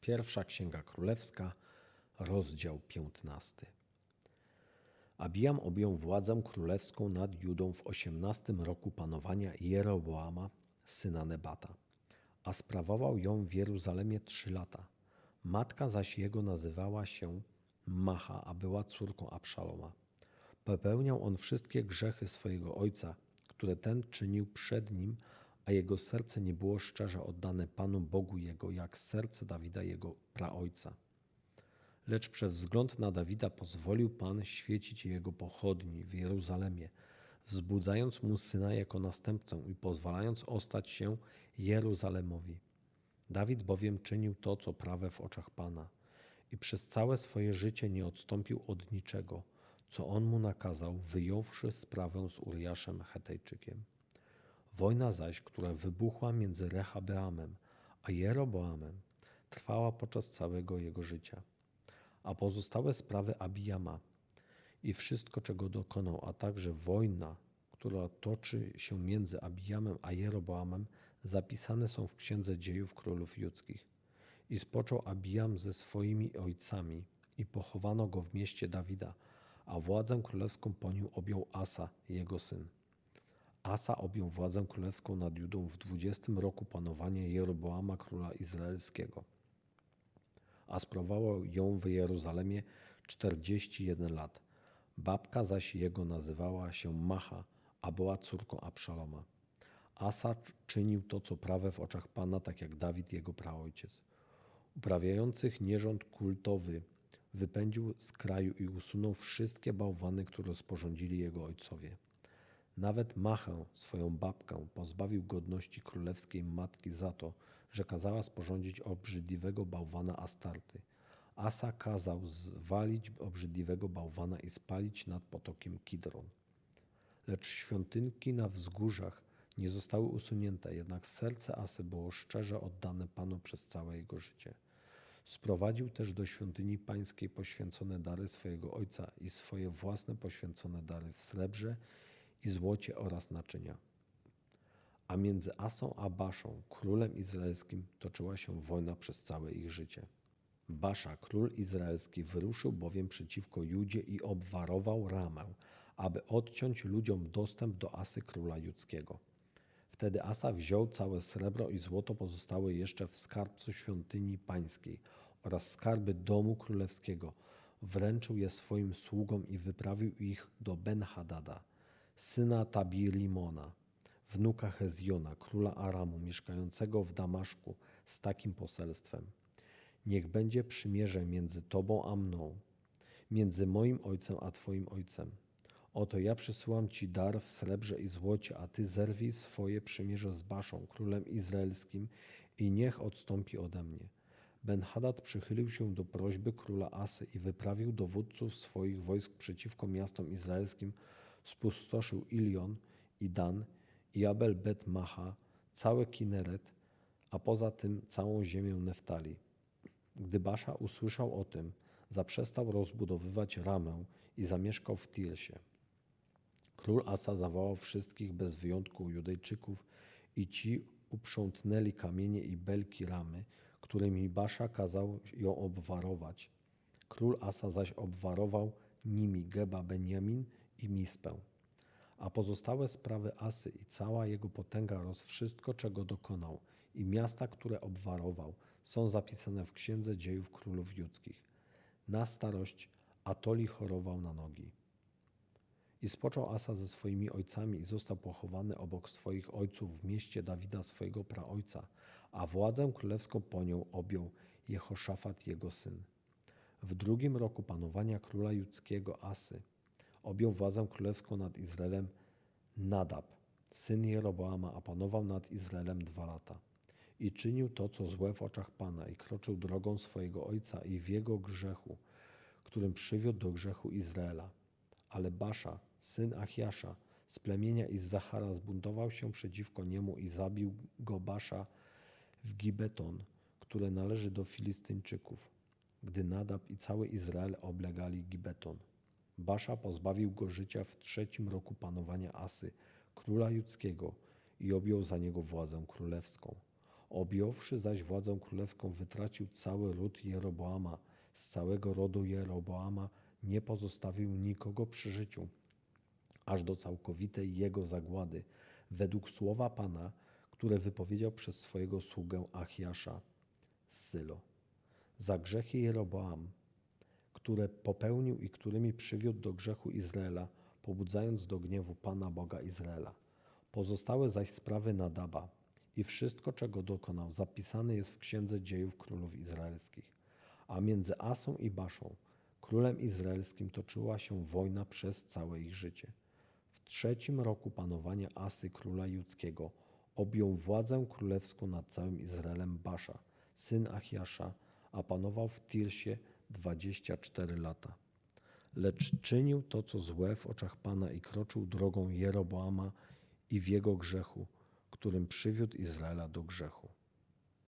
Pierwsza Księga Królewska, rozdział 15. Abijam objął władzę królewską nad Judą w osiemnastym roku panowania Jeroboama, syna Nebata, a sprawował ją w Jeruzalemie trzy lata. Matka zaś jego nazywała się Macha, a była córką Abszaloma. Popełniał on wszystkie grzechy swojego ojca, które ten czynił przed nim, a jego serce nie było szczerze oddane Panu Bogu jego, jak serce Dawida jego praojca. Lecz przez wzgląd na Dawida pozwolił Pan świecić jego pochodni w Jeruzalemie, wzbudzając mu syna jako następcę i pozwalając ostać się Jeruzalemowi. Dawid bowiem czynił to, co prawe w oczach Pana i przez całe swoje życie nie odstąpił od niczego, co on mu nakazał, wyjąwszy sprawę z Uriaszem Hetejczykiem. Wojna zaś, która wybuchła między Rehabeamem a Jeroboamem, trwała podczas całego jego życia. A pozostałe sprawy Abijama i wszystko, czego dokonał, a także wojna, która toczy się między Abijamem a Jeroboamem, zapisane są w Księdze Dziejów Królów Judzkich. I spoczął Abijam ze swoimi ojcami i pochowano go w mieście Dawida, a władzę królewską po nim objął Asa, jego syn. Asa objął władzę królewską nad Judą w dwudziestym roku panowania Jeroboama króla izraelskiego, a sprawował ją w czterdzieści jeden lat. Babka zaś jego nazywała się Macha, a była córką Abszaloma. Asa czynił to, co prawe w oczach Pana, tak jak Dawid jego praojciec. Uprawiających nierząd kultowy wypędził z kraju i usunął wszystkie bałwany, które sporządzili jego ojcowie. Nawet Machę, swoją babkę, pozbawił godności królewskiej matki za to, że kazała sporządzić obrzydliwego bałwana Astarty. Asa kazał zwalić obrzydliwego bałwana i spalić nad potokiem Kidron. Lecz świątynki na wzgórzach nie zostały usunięte, jednak serce Asy było szczerze oddane Panu przez całe jego życie. Sprowadził też do świątyni pańskiej poświęcone dary swojego ojca i swoje własne poświęcone dary w srebrze i złocie oraz naczynia. A między Asą a Baszą, królem izraelskim, toczyła się wojna przez całe ich życie. Basza, król izraelski, wyruszył bowiem przeciwko Judzie i obwarował Ramę, aby odciąć ludziom dostęp do Asy króla judzkiego. Wtedy Asa wziął całe srebro i złoto pozostałe jeszcze w skarbcu świątyni pańskiej oraz skarby domu królewskiego. Wręczył je swoim sługom i wyprawił ich do Ben-Hadada, syna Tabirimona, wnuka Hezjona, króla Aramu, mieszkającego w Damaszku, z takim poselstwem. Niech będzie przymierze między tobą a mną, między moim ojcem a twoim ojcem. Oto ja przysyłam ci dar w srebrze i złocie, a ty zerwij swoje przymierze z Baszą, królem izraelskim i niech odstąpi ode mnie. Ben-Hadad przychylił się do prośby króla Asy i wyprawił dowódców swoich wojsk przeciwko miastom izraelskim, spustoszył Ilion i Dan i Abel Bet Macha, całe Kineret, a poza tym całą ziemię Neftali. Gdy Basza usłyszał o tym, zaprzestał rozbudowywać ramę i zamieszkał w Tirsie. Król Asa zawołał wszystkich bez wyjątku Judejczyków i ci uprzątnęli kamienie i belki ramy, którymi Basza kazał ją obwarować. Król Asa zaś obwarował nimi Geba Benjamin i Mispę. A pozostałe sprawy Asy i cała jego potęga oraz wszystko, czego dokonał i miasta, które obwarował, są zapisane w Księdze Dziejów Królów Judzkich. Na starość Atoli chorował na nogi. I spoczął Asa ze swoimi ojcami i został pochowany obok swoich ojców w mieście Dawida swojego praojca, a władzę królewską po nią objął Jehoszafat jego syn. W drugim roku panowania króla judzkiego Asy objął władzę królewską nad Izraelem Nadab, syn Jeroboama, a panował nad Izraelem dwa lata. I czynił to, co złe w oczach Pana i kroczył drogą swojego ojca i w jego grzechu, którym przywiódł do grzechu Izraela. Ale Basza, syn Achiasza, z plemienia Izzachara zbuntował się przeciwko niemu i zabił go Basza w Gibeton, które należy do Filistyńczyków, gdy Nadab i cały Izrael oblegali Gibeton. Basza pozbawił go życia w trzecim roku panowania Asy, króla judzkiego, i objął za niego władzę królewską. Objąwszy zaś władzę królewską, wytracił cały ród Jeroboama. Z całego rodu Jeroboama nie pozostawił nikogo przy życiu, aż do całkowitej jego zagłady, według słowa Pana, które wypowiedział przez swojego sługę Achiasza z Sylo. Za grzechy Jeroboam, które popełnił i którymi przywiódł do grzechu Izraela, pobudzając do gniewu Pana Boga Izraela. Pozostałe zaś sprawy Nadaba i wszystko, czego dokonał, zapisane jest w Księdze Dziejów Królów Izraelskich. A między Asą i Baszą, królem izraelskim, toczyła się wojna przez całe ich życie. W trzecim roku panowania Asy, króla judzkiego, objął władzę królewską nad całym Izraelem Basza, syn Achiasza, a panował w Tirsie 24 lata. Lecz czynił to, co złe w oczach Pana i kroczył drogą Jeroboama i w jego grzechu, którym przywiódł Izraela do grzechu.